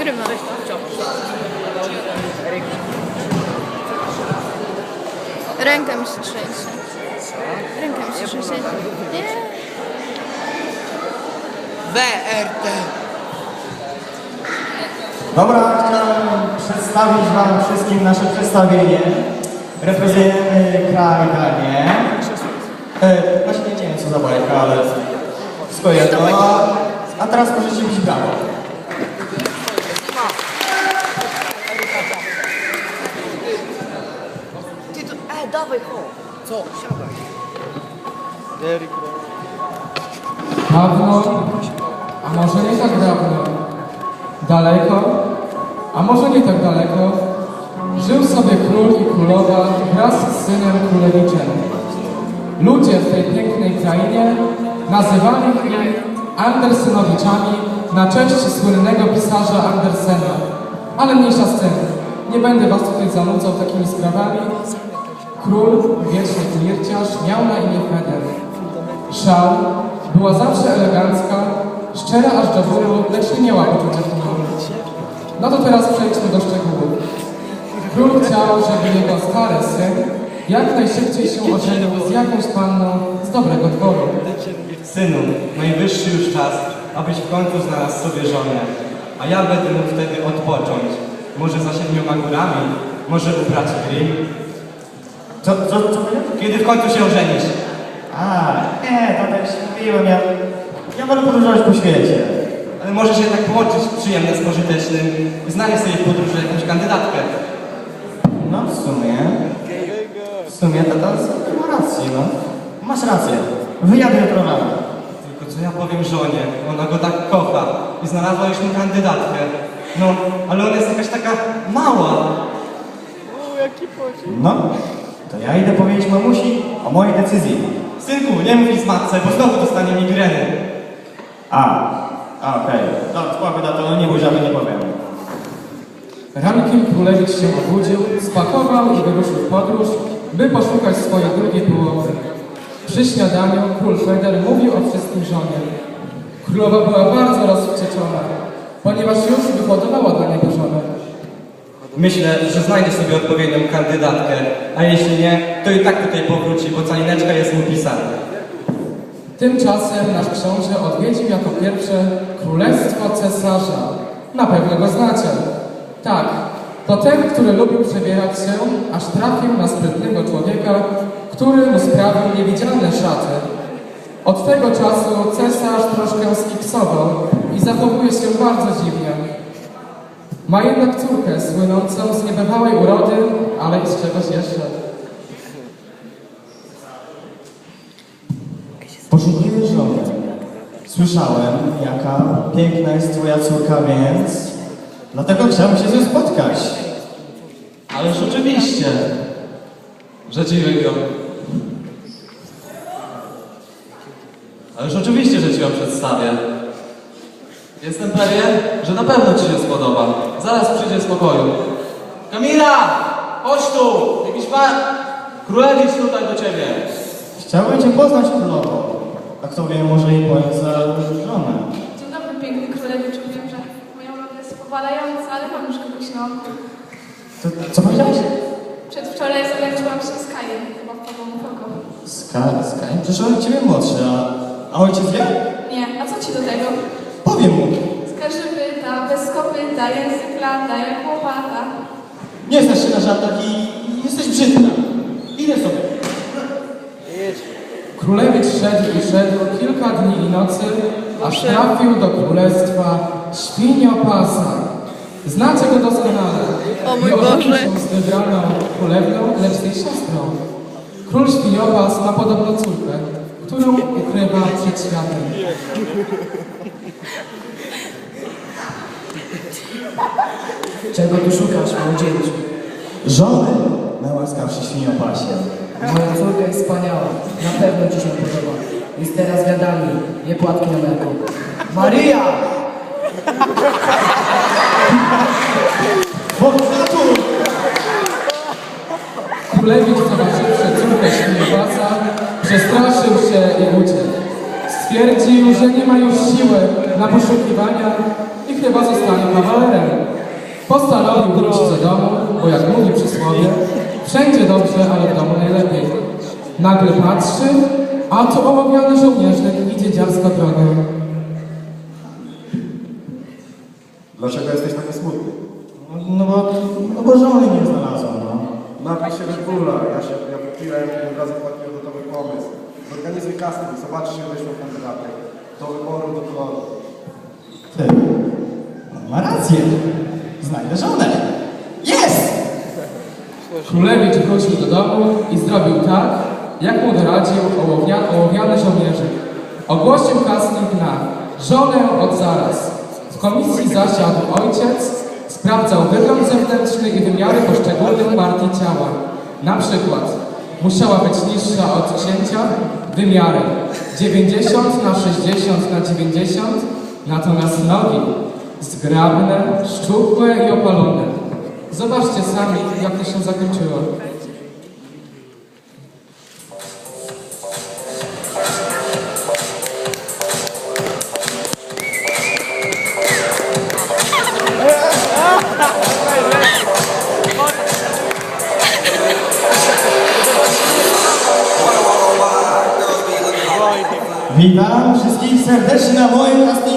Nagrywa. Ręka mi się trzęsie. Ręka mi się trzęsie. Nie. WRT. Dobra, chciałem przedstawić Wam wszystkim nasze przedstawienie. Reprezentujemy kraj Danię. E, właśnie nie wiem co za bajka, ale wszystko jedno. A, a teraz możecie bić brawo. Ty to, e, dawaj, chodź. Co? Siadaj. Dawno, a może nie tak dawno. Daleko, a może nie tak daleko. Żył sobie król i królowa wraz z synem królewiczem. Ludzie w tej pięknej krainie nazywali ich Andersenowiczami na cześć słynnego pisarza Andersena. Ale mniejsza z tym. Nie będę was tutaj zanudzał takimi sprawami. Król, wieczny flirciarz, miał na imię Feder. Szal była zawsze elegancka, szczera aż do bólu, lecz nie miała poczucia humoru. No to teraz przejdźmy do szczegółów. Król chciał, żeby jego stary syn jak najszybciej się ożenił z jakąś panną z dobrego dworu. Synu, najwyższy już czas, abyś w końcu znalazł sobie żonę. A ja będę mógł wtedy odpocząć. Może za siedmioma górami, może u braci. Co, co, co Kiedy w końcu się ożenisz? A, nie, to tak się mówiłem, ja, ja wolę podróżować po świecie. Ale możesz jednak połączyć przyjemne z pożytecznym i znaleźć sobie w podróży jakąś kandydatkę. No w sumie, w sumie tata ma rację, no. Masz rację. Wyjadę jutro rano. Tylko co ja powiem żonie? Ona go tak kocha i znalazła już mu kandydatkę. No, ale ona jest jakaś taka mała. No, to ja idę powiedzieć mamusi o mojej decyzji. Synku, nie mów nic matce, bo znowu dostanie migreny. A, a okej. No, spoko, tato, no nie bój, nie powiem. Rankiem królewicz się obudził, spakował i wyruszył w podróż, by poszukać swojej drugiej połowy. Przy śniadaniu król Feder mówił o wszystkim żonie. Królowa była bardzo rozwścieczona, ponieważ już wyhodowała żonę. Myślę, że znajdzie sobie odpowiednią kandydatkę, a jeśli nie, to i tak tutaj powróci, bo calineczka jest mu pisana. Tymczasem nasz książę odwiedził jako pierwsze królestwo cesarza. Na pewno go znacie. Tak, to ten, który lubił przebierać się, aż trafił na sprytnego człowieka, który mu sprawił niewidzialne szaty. Od tego czasu cesarz troszkę skipsował i zachowuje się bardzo dziwnie. Ma jednak córkę słynącą z niebywałej urody, ale i z czegoś jeszcze. Poszukuję żony. Słyszałem, jaka piękna jest twoja córka, więc... Dlatego chciałbym się z nią spotkać. Ależ oczywiście, wygrał. Ależ oczywiście, że ci ją przedstawię. Jestem pewien, że na pewno ci się spodoba. Zaraz przyjdzie z pokoju. Kamila! Chodź tu! Jakiś pan... Królewicz tutaj do ciebie. Chciałbym cię poznać królowo. A kto wie, może i pojąć za żonę. Dzień dobry, piękny królewiczu. Wiem, że moja uroda jest powalająca, ale mam już kogoś na oku. To, co powiedziałeś? Przedwczoraj zalęczyłam się z Kajem, chyba w tobą kogo. Skaj, Skaj, przecież on ciebie młodszy, a, a ojciec wie? Nie, a co ci do tego? Powiem mu. Skarżybyta, bez kopyta, język lata, jak łopata. Nie znasz się na żartach i jesteś brzydka. Idę sobie. Królewicz szedł i szedł kilka dni i nocy, aż trafił do królestwa Świniopasa. Znacie go doskonale. O mój Nie Boże. się z wybraną królewną, lecz z jej siostrą. Król Świniopas ma podobno córkę, którą ukrywa przed światem. Czego tu szukasz, młodzieńcu? Żony, najłaskawszy świniopasie. Moja córka jest wspaniała. Na pewno ci się podoba. Jest teraz wiadami, nie płatki na mleko. Maryja! Bogatur! Królewicz zobaczywszy córkę Świniopasa, przestraszył się i uciekł. Stwierdził, że nie ma już siły na poszukiwania i chyba zostanie kawalerem. Postanowił wrócić do domu, bo jak mówi przysłowie, wszędzie dobrze, ale w domu najlepiej. Nagle patrzy, a tu ołowiany żołnierzyk idzie dziarsko drogą. Dlaczego jesteś taki smutny? No bo, no bo żony nie znalazłam, no. Napij się Red Bulla, ja się, ja wypiłem i od razu wpadłem gotowy pomysł. Zorganizuj casting, zobaczysz ile wyślą kandydatek. Do wyboru, do koloru. Ty, on ma rację. Znajdę żonę. Jest! Królewicz wrócił do domu i zrobił tak, jak mu doradził ołownia, ołowiany żołnierzyk. Ogłosił casting na żonę od zaraz. W komisji zasiadł ojciec, sprawdzał wygląd zewnętrzny i wymiary poszczególnych partii ciała. Na przykład musiała być niższa od księcia wymiary 90 na 60 na 90, natomiast nogi zgrabne, szczupłe i opalone. Zobaczcie sami, jak to się zakończyło. Witam wszystkich serdecznie na moim.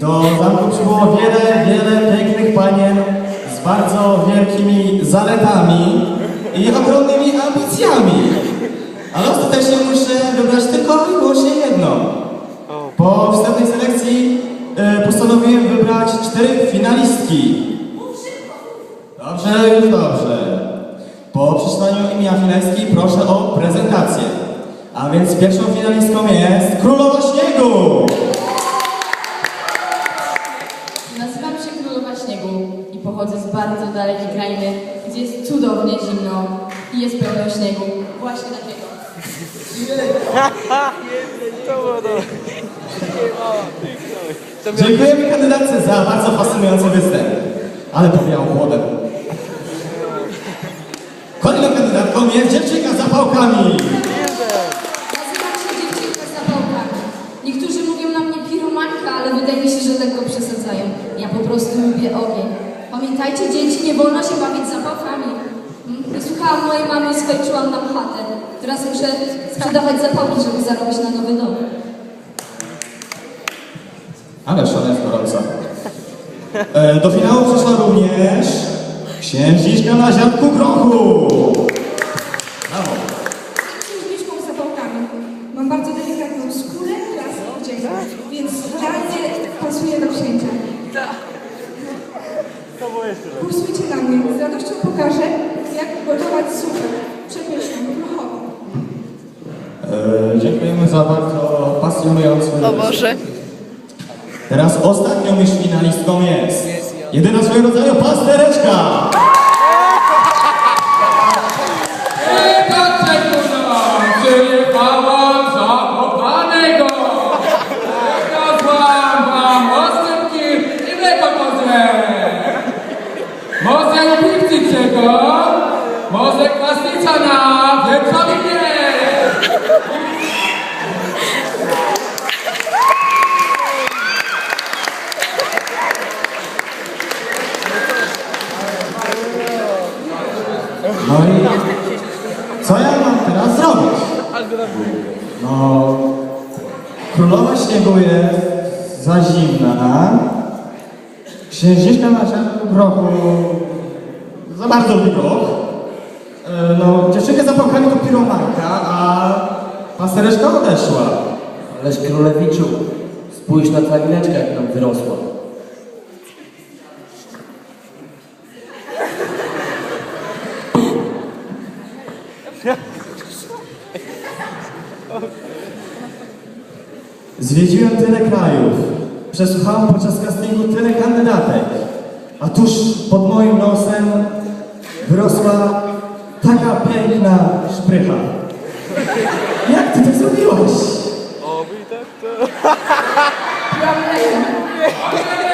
Do zamku przybyło wiele, wiele pięknych panien z bardzo wielkimi zaletami i ogromnymi ambicjami. Ale ostatecznie muszę wybrać tylko i wyłącznie jedno. Po wstępnej selekcji e, postanowiłem wybrać cztery finalistki. Dobrze, już dobrze. Po przeczytaniu imienia finalistki proszę o prezentację. A więc pierwszą finalistką jest Królowa Śniegu! Dalekiej krainy, gdzie jest cudownie zimno i jest pełno śniegu. Właśnie takiego. Dziękujemy kandydatce za bardzo fascynujący występ, ale powiał chłodem. Kolejną kandydatką jest dziewczynka z zapałkami. Nazywam się dziewczynka z zapałkami. Niektórzy mówią na mnie piromanka, ale wydaje mi się, że lekko przesadzają. Ja po prostu lubię ogień. Pamiętajcie, dzieci, nie wolno się bawić zapałkami. Nie słuchałam mojej mamy i skończyłam nam chatę. Teraz muszę sprzedawać zapałki, żeby zarobić na nowy dom. Ale gorąca. E, do finału przeszła również księżniczka na ziarnku grochu. Brawo. księżniczką z zapałkami. Mam bardzo delikatną skórę, klasę odzienia, więc idealnie pasuje do księcia. Głosujcie na mnie. Z radością pokażę, jak gotować zupę przepyszną, grochową. E, dziękujemy za bardzo pasjonujący O Boże. Teraz ostatnią już finalistką jest jedyna swoim rodzaju pastereczka. Co ja mam teraz zrobić? No, królowa śniegu jest za zimna, księżniczka na grochu za bardzo groch, E, no, dziewczynkę za pałkami to piromanka, a pastereczka odeszła. Ależ królewiczu, spójrz na tragineczkę, jak nam wyrosła. Zwiedziłem tyle krajów, przesłuchałem podczas castingu tyle kandydatek, a tuż pod moim nosem wyrosła taka piękna szprycha. Jak ty to zrobiłaś? Piłam mlekiem. Zapraszamy